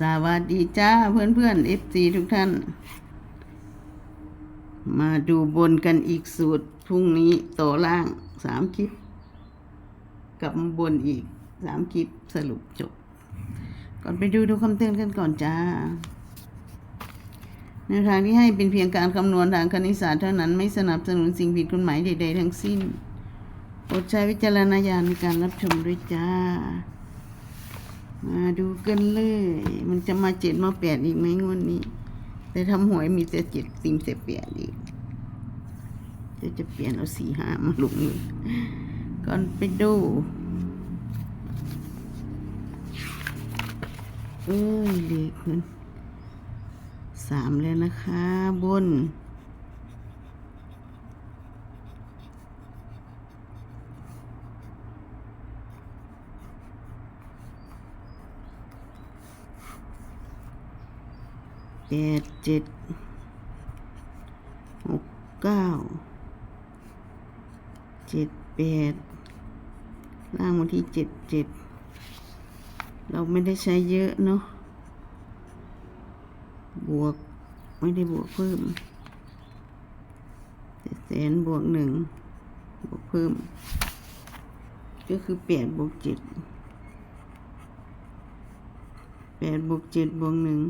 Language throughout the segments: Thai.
สวัสดีจ้าเพื่อนเพื่อนเอฟซีทุกท่าน มาดูบนกันอีกสูตร พรุ่งนี้ต่อล่างสามคลิป กับบนอีกสามคลิปสรุปจบ ก่อนไปดูดูคำเตือนกันก่อนจ้าแนวทางที่ให้เป็นเพียงการคำนวณทางคณิตศาสตร์เท่านั้นไม่สนับสนุนสิ่งผิดกฎหมายใดๆทั้งสิ้นโปรดใช้วิจารณญาณในการรับชมด้วยจ้า มาดูกันเลย มันจะมาเจ็ดมาแปดอีกไหมงวดนี้ แต่ทำหวยมีแต่เจ็ดติมแต่แปดอีกจะจะเปลี่ยนเอาสี่ห้ามาลงเลยก่อนไปดูเอ้ยเล็กมันสามแล้วนะคะ บน ดเจ็ดหกเก้าเจ็ดแปดล่างวันที่เจ็ดเจ็ดเราไม่ได้ใช้เยอะเนาะบวกไม่ได้บวกเพิ่มแสนบวกหนึ่งบวกเพิ่ม ก็คือแปดบวกเจ็ดแปดบวกเจ็ดบวกหนึ่ง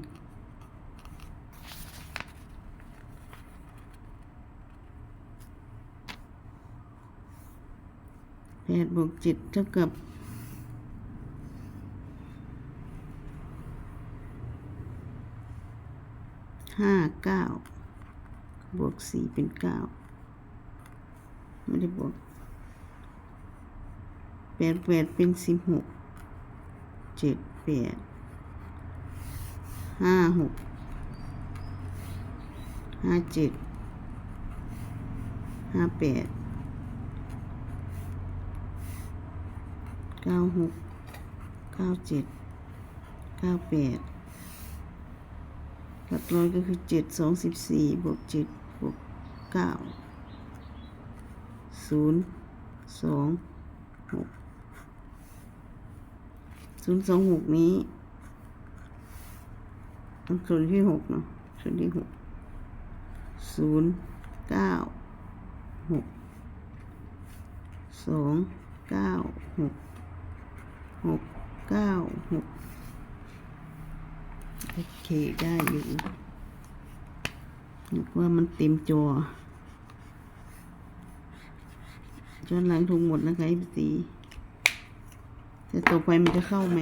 แปดบวกเจ็ดเท่ากับห้าเก้าบวกสี่เป็นเก้าไม่ได้บวกแปดแปดเป็นสิบหกเจ็ดแปดห้าหกห้าเจ็ดห้าแปด เก้าหกเก้าเจ็ดเก้าแปดหลักร้อยก็คือเจ็ดสองสิบสี่บวกเจ็ดบวกเก้าศูนย์สองหกศูนย์สองหกนี้ต้องส่วนที่หกเนาะส่วนที่หกศูนย์เก้าหกสองเก้าหก หกเก้าหกโอเคได้อยู่นึกว่ามันเต็มจอย้อนหลังถูกหมดนะคะพี่สีแต่ต่อไปมันจะเข้าไหม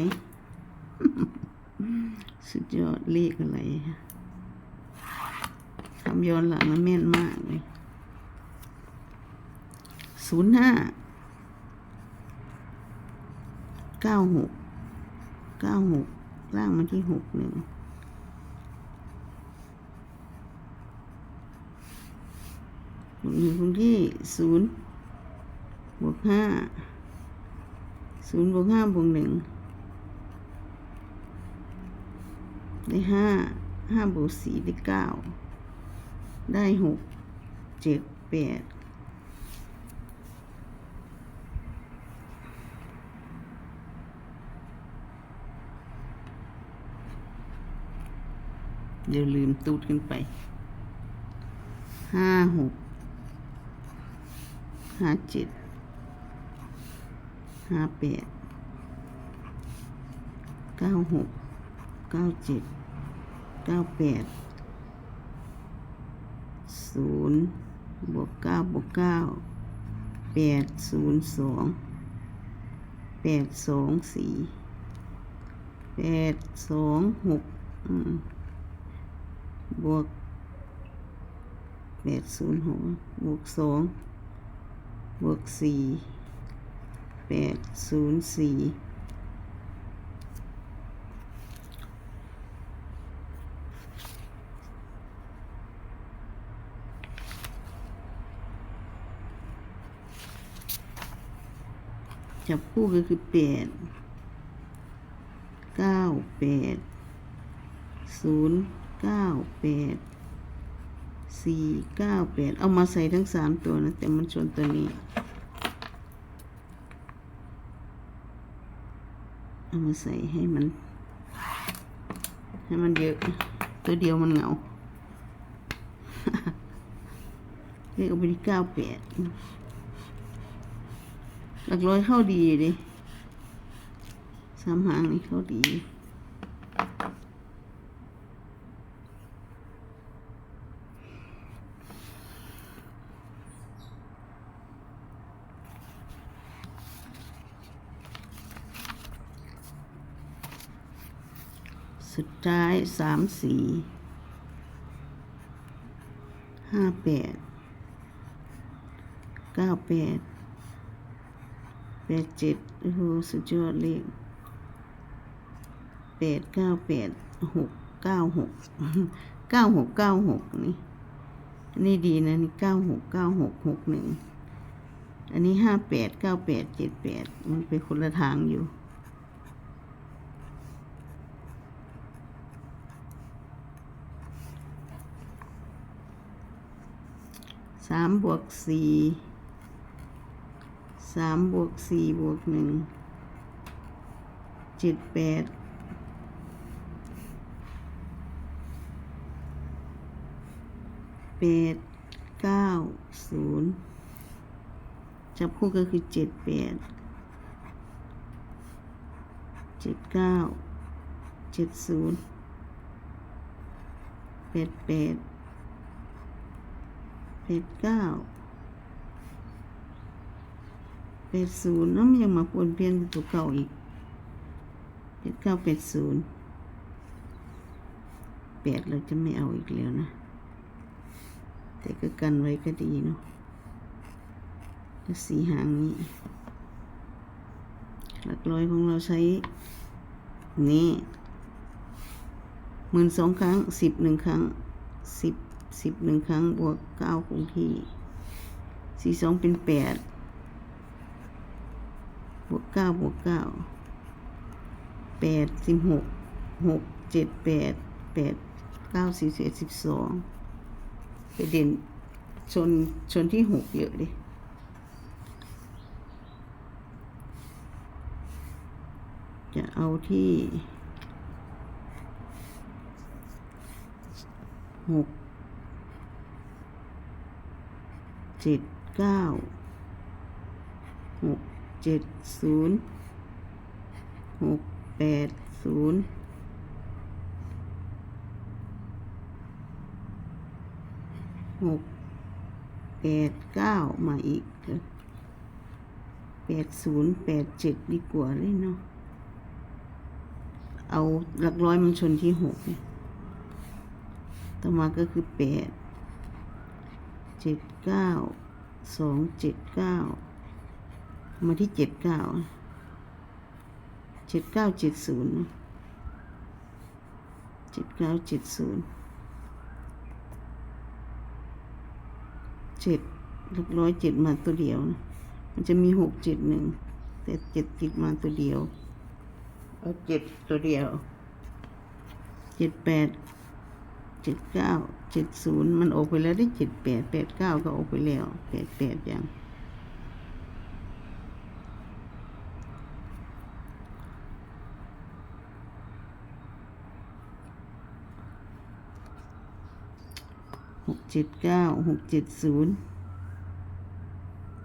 สุดยอดเลขอะไรทำย้อนหลังมันแม่นมากเลยศูนย์ห้า เก้าหกเก้าหกล่างมาที่หกหนึ่งบวกหนึ่งตรงที่ศูนย์บวกห้าศูนย์บวกห้าบวกหนึ่งได้ห้าห้าบวกสี่ได้เก้าได้หกเจ็ดแปด เดี๋ยวลืมตูดกันไป ห้าหก ห้าเจ็ด ห้าแปด เก้าหก เก้าเจ็ด เก้าแปด ศูนย์บวกเก้าบวกเก้า แปดศูนย์สอง แปดสองสี่แปดสองหกอืม บวกแปดศูนย์หกบวกสองบวกสี่แปดศูนย์สี่จับคู่ก็คือแปดเก้าแปดศูนย์ เก้าแปดสี่เก้าแปดเอามาใส่ทั้งสามตัวนะ แต่มันชนตัวนี้ เอามาใส่ให้มัน ให้มันเยอะ ตัวเดียวมันเหงาเลขอาไปที่เก้าแปดหลักร้อยเข้าดีอยู่ดิสามหางนี่เข้าดี สุดท้สามสีห้าแปดเก้าแปดแปดเจ็ดโอ้โหสุดยอดเลขแปดเก้าแปดหกเก้าหกเก้าหกเก้าหกนี่นนี้ดีนะนี่เก้าหกเก้าหกหกหนึ่งอันนี้ห้าแปดเก้าแปดเจ็ดแปดมันไปคนละทางอยู่ สามบวกสี่สามบวกสี่บวกหนึ่งเจ็ดแปดแปดเก้าศูนย์จับคู่ก็คือเจ็ดแปดเจ็ดเก้าเจ็ดศูนย์แปดแปด เป็ดเก้าเป็ดศูนย์แล้วมันยังมาปนเปลี่ยนเป็นตัวเก่าอีกเป็ดเก้าเป็ดศูนย์แปดเราจะไม่เอาอีกแล้วนะ แต่ก็กันไว้ก็ดีเนาะสีหางนี้ หลักร้อยของเราใช้ นี่หมื่นสองครั้งสิบหนึ่งครั้งสิบ สิบหนึ่งครั้งบวกเก้าคงที่สี่สองเป็นแปดบวกเก้าบวกเก้าแปดสิบหกหกเจ็ดแปดแปดเก้าสี่สิบสิบสองไปเด่นชนชนที่หกเยอะดิจะเอาที่หก เจ็ดเก้าหกเจ็ดศูนย์หกแปดศูนย์หกแปดเก้ามาอีกแปดศูนย์แปดเจ็ดดีกว่าเลยเนาะเอาหลักร้อยมันชนที่หกต่อมาก็คือแปด เจ็ดเก้าสองเจ็ดเก้ามาที่เจ็ดเก้าเจ็ดเก้าเจ็ดศูนย์เจ็ดเก้าเจ็ดศูนย์เจ็ดหลักร้อยเจ็ดมาตัวเดียว มันจะมีหกเจ็ดหนึ่งแต่เจ็ดติดมาตัวเดียว เอาเจ็ดตัวเดียวเจ็ดแปด เจ็ดเก้าเจ็ดศูนย์มันออกไปแล้วได้เจ็ดแปดแปดเก้าก็ออกไปแล้วแปดแปดอย่างหกเจ็ดเก้าหกเจ็ดศูนย์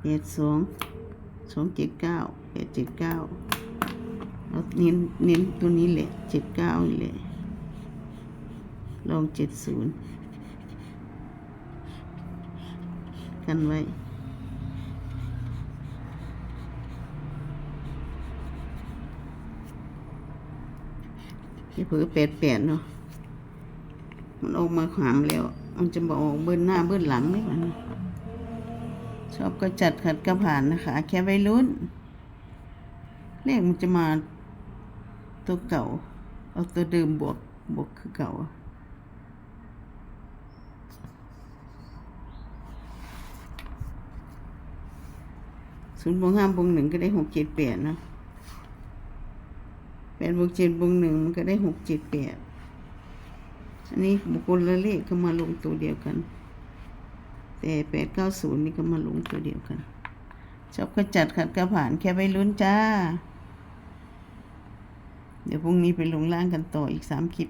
แปดสองสองเจ็ดเก้าแปดเจ็ดเก้าเราเน้นเน้นตัวนี้แหละเจ็ดเก้านี่แหละ ลองเจ็ดศูนย์กันไว้อย่เผือแปดแปดเนาะมันออกมาขามแล้ว มันจะบอกเบิ้ลหน้าเบิ้ลหลังไม่มันชอบก็จัดขัดก็ผ่านนะคะ แค่ไว้รุ่นเลขมันจะมาตัวเก่า เอาตัวเดิมบวกบวกคือเก่า ศูนย์บวกห้าบวกหนึ่งก็ได้หกเจ็ดแปดเนาะแปดบวกเจ็ดบวกหนึ่งมันก็ได้หกเจ็ดแปดอันนี้บุคคลละเลขก็มาลงตัวเดียวกัน แต่แปดเก้าศูนย์นี่ก็มาลงตัวเดียวกันชอบก็จัดขัดก็ผ่านแค่ไปลุ้นจ้า เดี๋ยวพรุ่งนี้ไปลงล่างกันต่ออีกสามคลิป